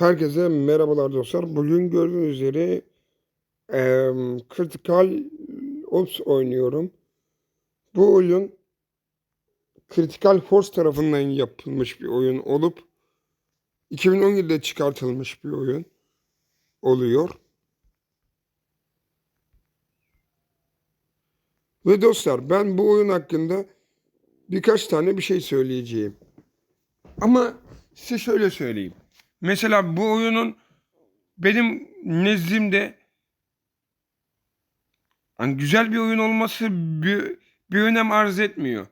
Herkese merhabalar dostlar. Bugün gördüğünüz üzere eee Critical Ops oynuyorum. Bu oyun Critical Force tarafından yapılmış bir oyun olup 2017'de çıkartılmış bir oyun oluyor. Ve dostlar ben bu oyun hakkında birkaç tane bir şey söyleyeceğim. Ama size şöyle söyleyeyim. Mesela bu oyunun benim nezdimde hani güzel bir oyun olması bir, bir önem arz etmiyor.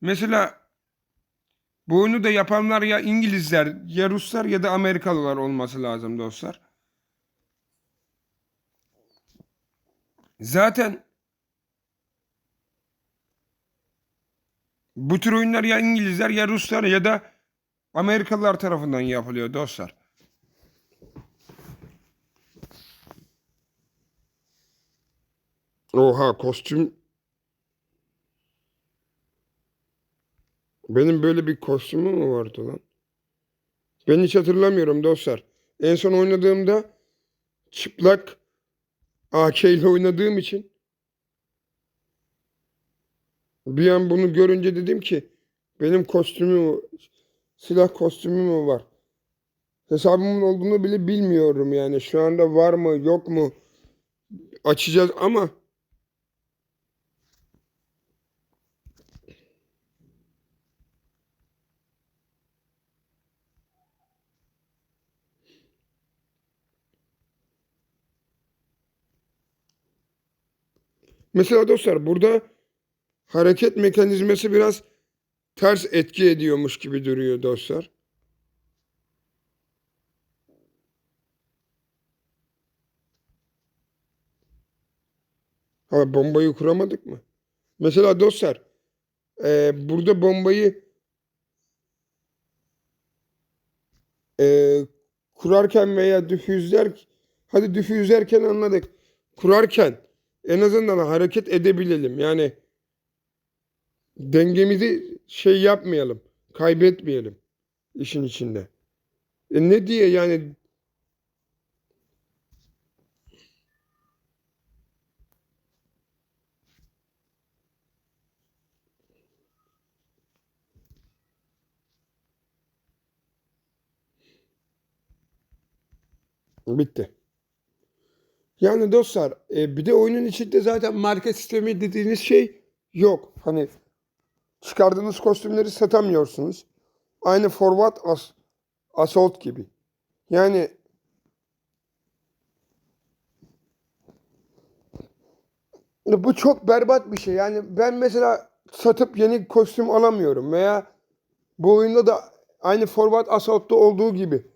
Mesela bu oyunu da yapanlar ya İngilizler, ya Ruslar ya da Amerikalılar olması lazım dostlar. Zaten bu tür oyunlar ya İngilizler ya Ruslar ya da Amerikalılar tarafından yapılıyor dostlar. Oha kostüm. Benim böyle bir kostümüm mü vardı lan? Ben hiç hatırlamıyorum dostlar. En son oynadığımda çıplak AK ile oynadığım için bir an bunu görünce dedim ki benim kostümüm silah kostümü mü var? Hesabımın olduğunu bile bilmiyorum yani. Şu anda var mı yok mu? Açacağız ama Mesela dostlar burada hareket mekanizması biraz ters etki ediyormuş gibi duruyor dostlar. Ha bombayı kuramadık mı? Mesela dostlar e, burada bombayı e, kurarken veya difüzler hadi difüzlerken anladık. Kurarken en azından hareket edebilelim. Yani dengemizi şey yapmayalım. Kaybetmeyelim işin içinde. E ne diye yani bitti. Yani dostlar e, bir de oyunun içinde zaten market sistemi dediğiniz şey yok. Hani çıkardığınız kostümleri satamıyorsunuz. Aynı Forward As Assault gibi. Yani bu çok berbat bir şey. Yani ben mesela satıp yeni kostüm alamıyorum veya bu oyunda da aynı Forward Assault'ta olduğu gibi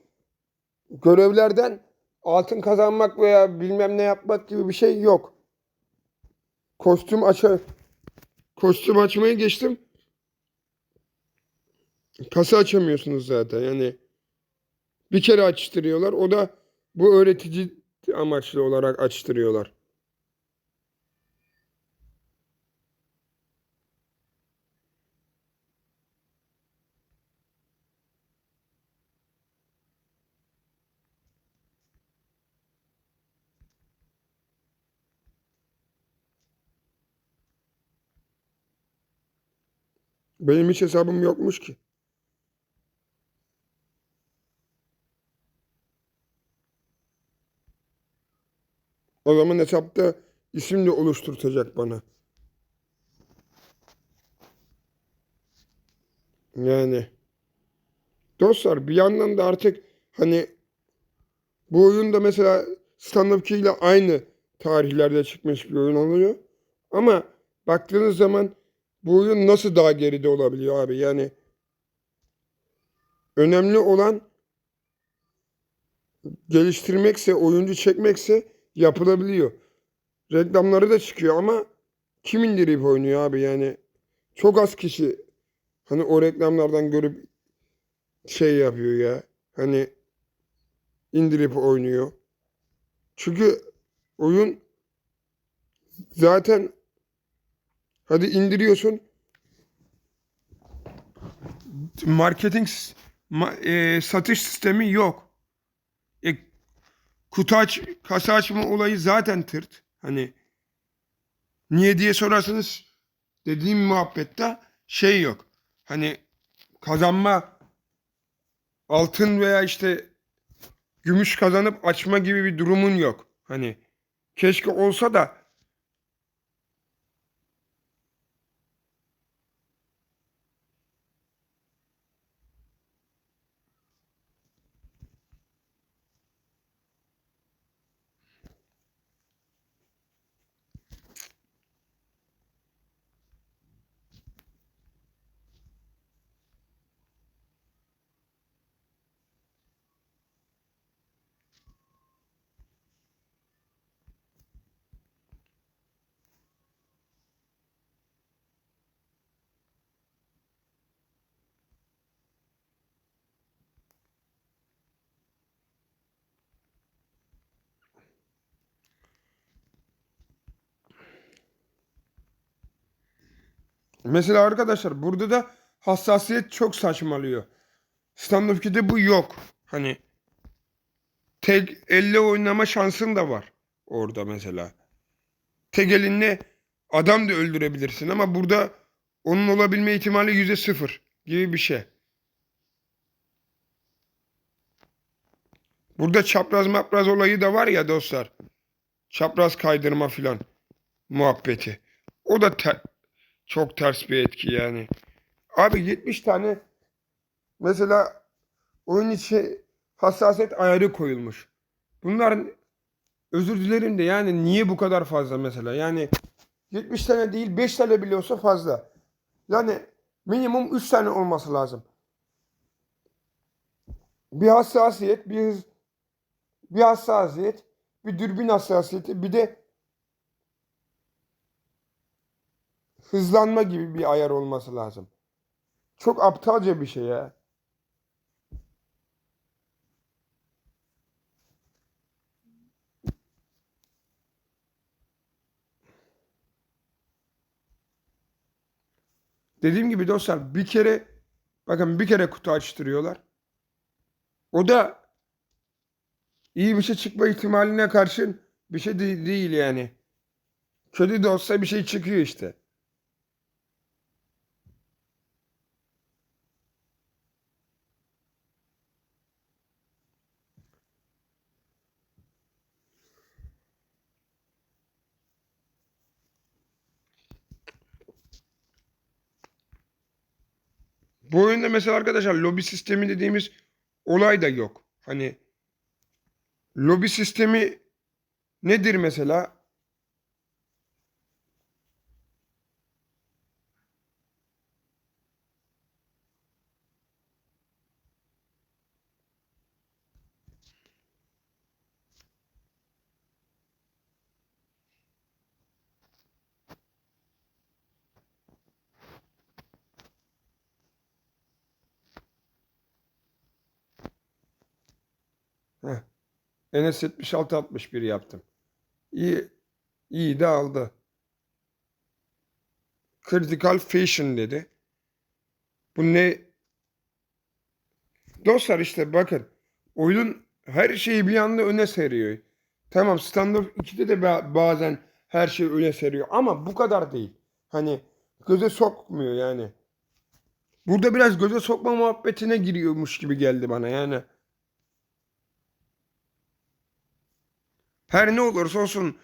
görevlerden altın kazanmak veya bilmem ne yapmak gibi bir şey yok. Kostüm aça kostüm açmaya geçtim. Kasa açamıyorsunuz zaten. Yani bir kere açtırıyorlar. O da bu öğretici amaçlı olarak açtırıyorlar. Benim hiç hesabım yokmuş ki. O zaman hesapta isim de oluşturtacak bana. Yani dostlar bir yandan da artık hani bu oyun da mesela Stand ile aynı tarihlerde çıkmış bir oyun oluyor. Ama baktığınız zaman bu oyun nasıl daha geride olabiliyor abi? Yani önemli olan geliştirmekse, oyuncu çekmekse yapılabiliyor. Reklamları da çıkıyor ama kim indirip oynuyor abi? Yani çok az kişi hani o reklamlardan görüp şey yapıyor ya. Hani indirip oynuyor. Çünkü oyun zaten Hadi indiriyorsun. Marketing ma- e, satış sistemi yok. Kutu aç, kasa açma olayı zaten tırt. Hani niye diye sorarsanız dediğim muhabbette şey yok. Hani kazanma altın veya işte gümüş kazanıp açma gibi bir durumun yok. Hani keşke olsa da Mesela arkadaşlar burada da hassasiyet çok saçmalıyor. Stand 2'de bu yok. Hani tek elle oynama şansın da var orada mesela. Tek elinle adam da öldürebilirsin ama burada onun olabilme ihtimali yüzde sıfır gibi bir şey. Burada çapraz mapraz olayı da var ya dostlar. Çapraz kaydırma filan muhabbeti. O da te- çok ters bir etki yani. Abi 70 tane mesela oyun içi hassasiyet ayarı koyulmuş. Bunlar özür dilerim de yani niye bu kadar fazla mesela? Yani 70 tane değil 5 tane bile olsa fazla. Yani minimum 3 tane olması lazım. Bir hassasiyet, bir bir hassasiyet, bir dürbün hassasiyeti, bir de hızlanma gibi bir ayar olması lazım. Çok aptalca bir şey ya. Dediğim gibi dostlar bir kere bakın bir kere kutu açtırıyorlar. O da iyi bir şey çıkma ihtimaline karşın bir şey de- değil yani. Kötü de olsa bir şey çıkıyor işte. Bu oyunda mesela arkadaşlar lobi sistemi dediğimiz olay da yok. Hani lobi sistemi nedir mesela? Heh. Enes 76 61 yaptım. İyi iyi de aldı. Critical Fashion dedi. Bu ne? Dostlar işte bakın. Oyunun her şeyi bir anda öne seriyor. Tamam Standard 2'de de ba- bazen her şey öne seriyor ama bu kadar değil. Hani göze sokmuyor yani. Burada biraz göze sokma muhabbetine giriyormuş gibi geldi bana yani. Her ne olursa olsun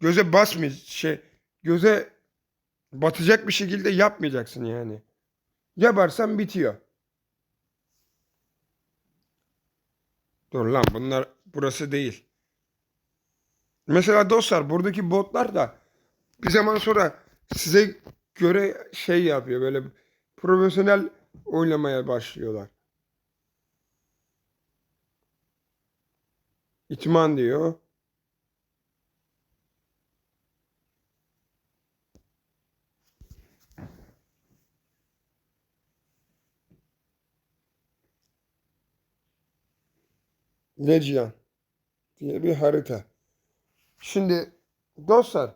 göze basmay şey göze batacak bir şekilde yapmayacaksın yani. Yaparsan bitiyor. Dur lan bunlar burası değil. Mesela dostlar buradaki botlar da bir zaman sonra size göre şey yapıyor böyle profesyonel oynamaya başlıyorlar. İtman diyor. Legion diye bir harita. Şimdi dostlar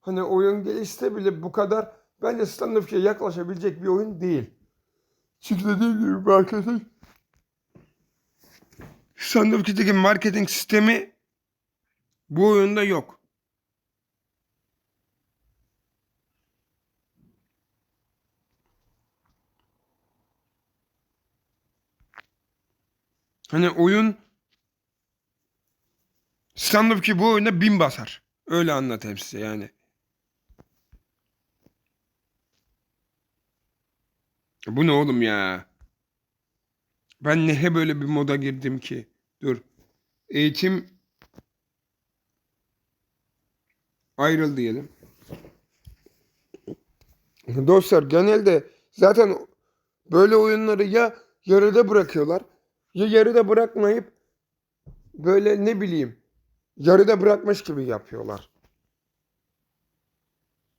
hani oyun gelişse bile bu kadar bence K'ye yaklaşabilecek bir oyun değil. Çünkü dediğim gibi marketing K'deki marketing sistemi Bu oyunda yok. Hani oyun stand-up ki bu oyunda bin basar. Öyle anlatayım size yani. Bu ne oğlum ya? Ben ne böyle bir moda girdim ki? Dur. Eğitim ayrıl diyelim. Dostlar genelde zaten böyle oyunları ya yarıda bırakıyorlar ya yarıda bırakmayıp böyle ne bileyim yarıda bırakmış gibi yapıyorlar.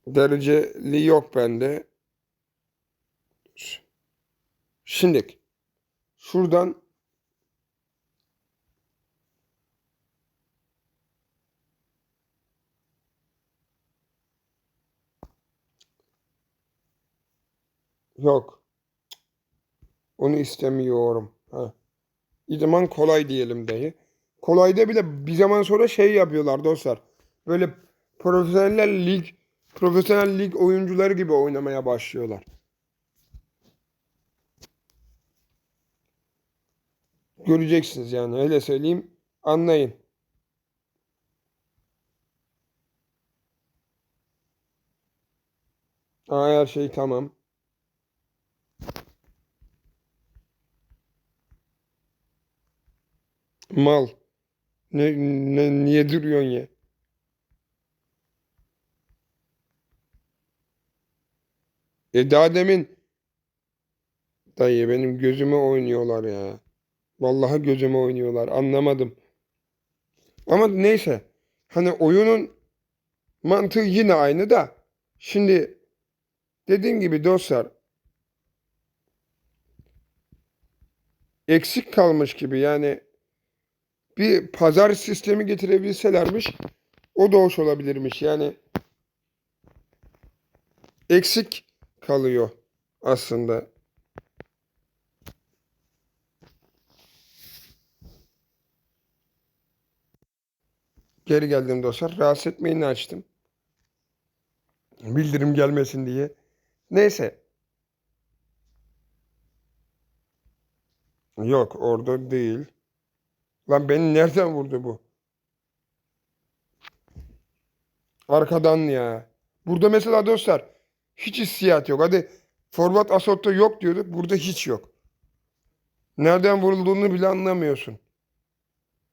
Dereceli yok bende. Şimdi şuradan yok. Onu istemiyorum. Ha. Bir zaman kolay diyelim dayı. Kolayda bile bir zaman sonra şey yapıyorlar dostlar. Böyle profesyonel lig, profesyonel lig oyuncuları gibi oynamaya başlıyorlar. Göreceksiniz yani öyle söyleyeyim. Anlayın. Aa, her şey tamam. Mal. Ne, ne niye duruyorsun ya? E daha demin dayı benim gözüme oynuyorlar ya. Vallahi gözüme oynuyorlar. Anlamadım. Ama neyse. Hani oyunun mantığı yine aynı da. Şimdi dediğim gibi dostlar eksik kalmış gibi yani bir pazar sistemi getirebilselermiş o da hoş olabilirmiş. Yani eksik kalıyor aslında. Geri geldim dostlar. Rahatsız etmeyini açtım. Bildirim gelmesin diye. Neyse. Yok orada değil. Lan beni nereden vurdu bu? Arkadan ya. Burada mesela dostlar hiç hissiyat yok. Hadi format asotta yok diyorduk. Burada hiç yok. Nereden vurulduğunu bile anlamıyorsun.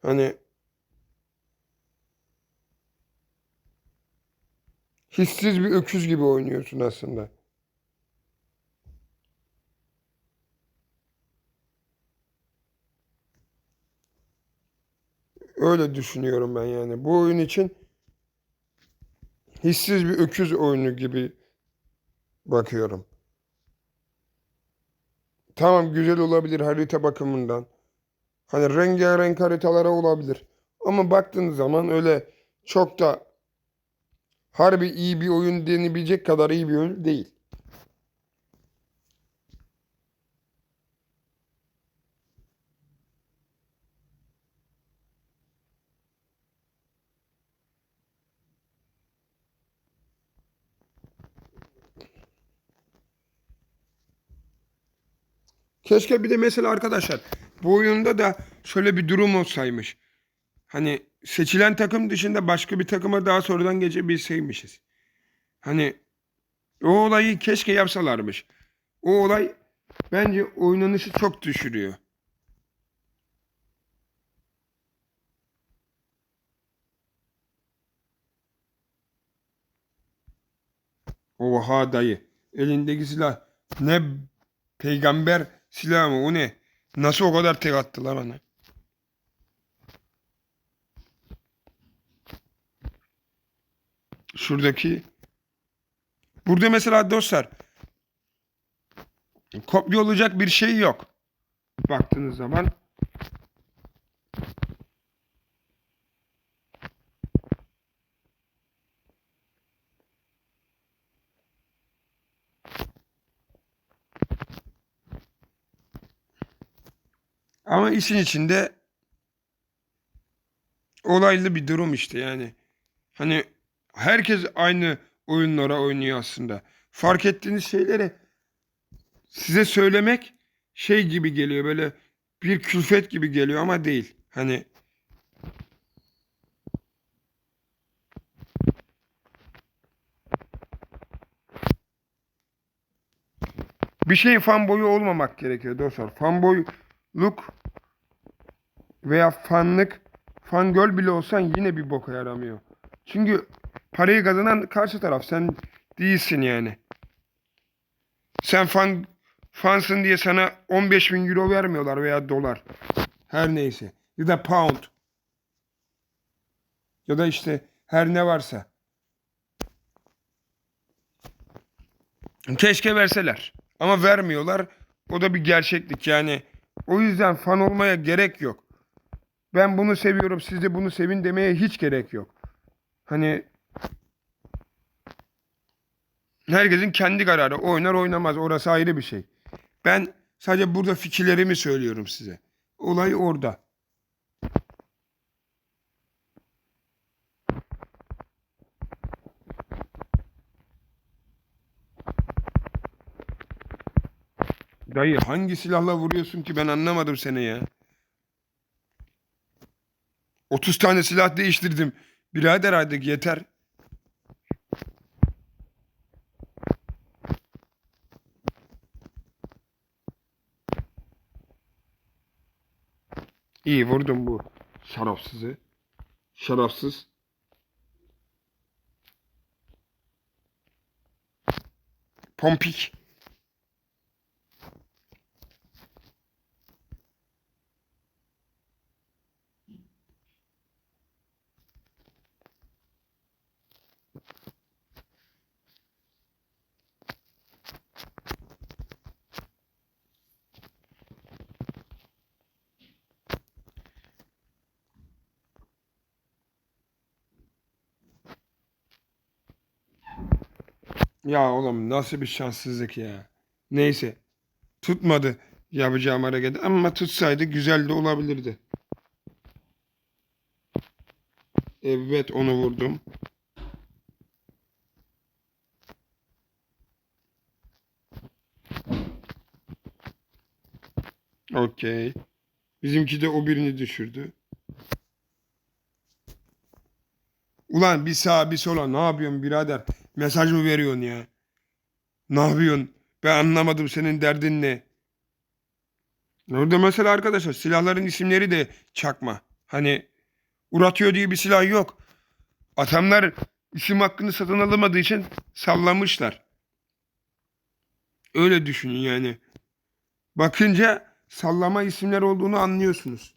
Hani hissiz bir öküz gibi oynuyorsun aslında. Öyle düşünüyorum ben yani. Bu oyun için hissiz bir öküz oyunu gibi bakıyorum. Tamam güzel olabilir harita bakımından. Hani rengarenk haritalara olabilir. Ama baktığın zaman öyle çok da harbi iyi bir oyun denebilecek kadar iyi bir oyun değil. Keşke bir de mesela arkadaşlar bu oyunda da şöyle bir durum olsaymış. Hani seçilen takım dışında başka bir takıma daha sonradan geçebilseymişiz. Hani o olayı keşke yapsalarmış. O olay bence oynanışı çok düşürüyor. Oha dayı. Elindeki silah ne peygamber silahı mı o ne? Nasıl o kadar tek attılar ona? Şuradaki burada mesela dostlar kopya olacak bir şey yok. Baktığınız zaman ama işin içinde olaylı bir durum işte yani. Hani herkes aynı oyunlara oynuyor aslında. Fark ettiğiniz şeyleri size söylemek şey gibi geliyor böyle bir külfet gibi geliyor ama değil. Hani bir şeyin fanboyu olmamak gerekiyor dostlar. Fanboyluk veya fanlık, fangöl bile olsan yine bir boka yaramıyor. Çünkü parayı kazanan karşı taraf. Sen değilsin yani. Sen fan fansın diye sana 15 bin euro vermiyorlar veya dolar. Her neyse. Ya da pound. Ya da işte her ne varsa. Keşke verseler. Ama vermiyorlar. O da bir gerçeklik yani. O yüzden fan olmaya gerek yok. Ben bunu seviyorum siz de bunu sevin demeye hiç gerek yok. Hani herkesin kendi kararı. Oynar oynamaz orası ayrı bir şey. Ben sadece burada fikirlerimi söylüyorum size. Olay orada. Dayı hangi silahla vuruyorsun ki ben anlamadım seni ya. 30 tane silah değiştirdim. Birader artık yeter. İyi vurdum bu şarapsızı. Şarapsız. Pompik. Ya oğlum nasıl bir şanssızlık ya. Neyse. Tutmadı yapacağım hareket ama tutsaydı güzel de olabilirdi. Evet onu vurdum. Okey. Bizimki de o birini düşürdü. Ulan bir sağa bir sola ne yapıyorsun birader? Mesaj mı veriyorsun ya? Ne yapıyorsun? Ben anlamadım senin derdin ne? Orada mesela arkadaşlar silahların isimleri de çakma. Hani Uratıyor diye bir silah yok. Adamlar isim hakkını satın alamadığı için sallamışlar. Öyle düşünün yani. Bakınca sallama isimler olduğunu anlıyorsunuz.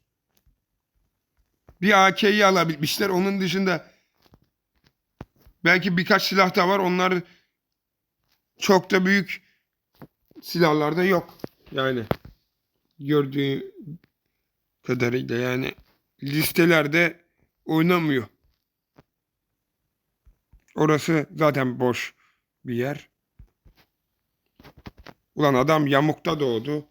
Bir AK'yi alabilmişler. Onun dışında belki birkaç silah da var. Onlar çok da büyük silahlarda yok. Yani gördüğü kadarıyla yani listelerde oynamıyor. Orası zaten boş bir yer. Ulan adam yamukta doğdu.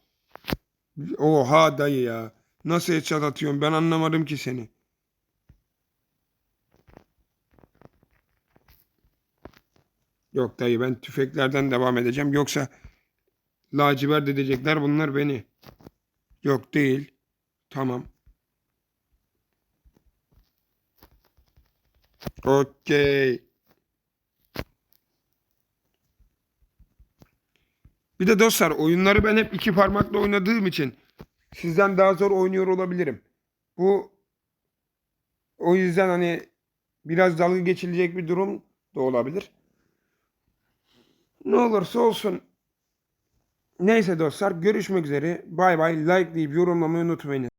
Oha dayı ya. Nasıl headshot atıyorsun ben anlamadım ki seni. Yok dayı ben tüfeklerden devam edeceğim. Yoksa lacivert edecekler bunlar beni. Yok değil. Tamam. Okey. Bir de dostlar oyunları ben hep iki parmakla oynadığım için sizden daha zor oynuyor olabilirim. Bu o yüzden hani biraz dalga geçilecek bir durum da olabilir. Ne olursa olsun. Neyse dostlar görüşmek üzere. Bay bay. Like deyip yorumlamayı unutmayınız.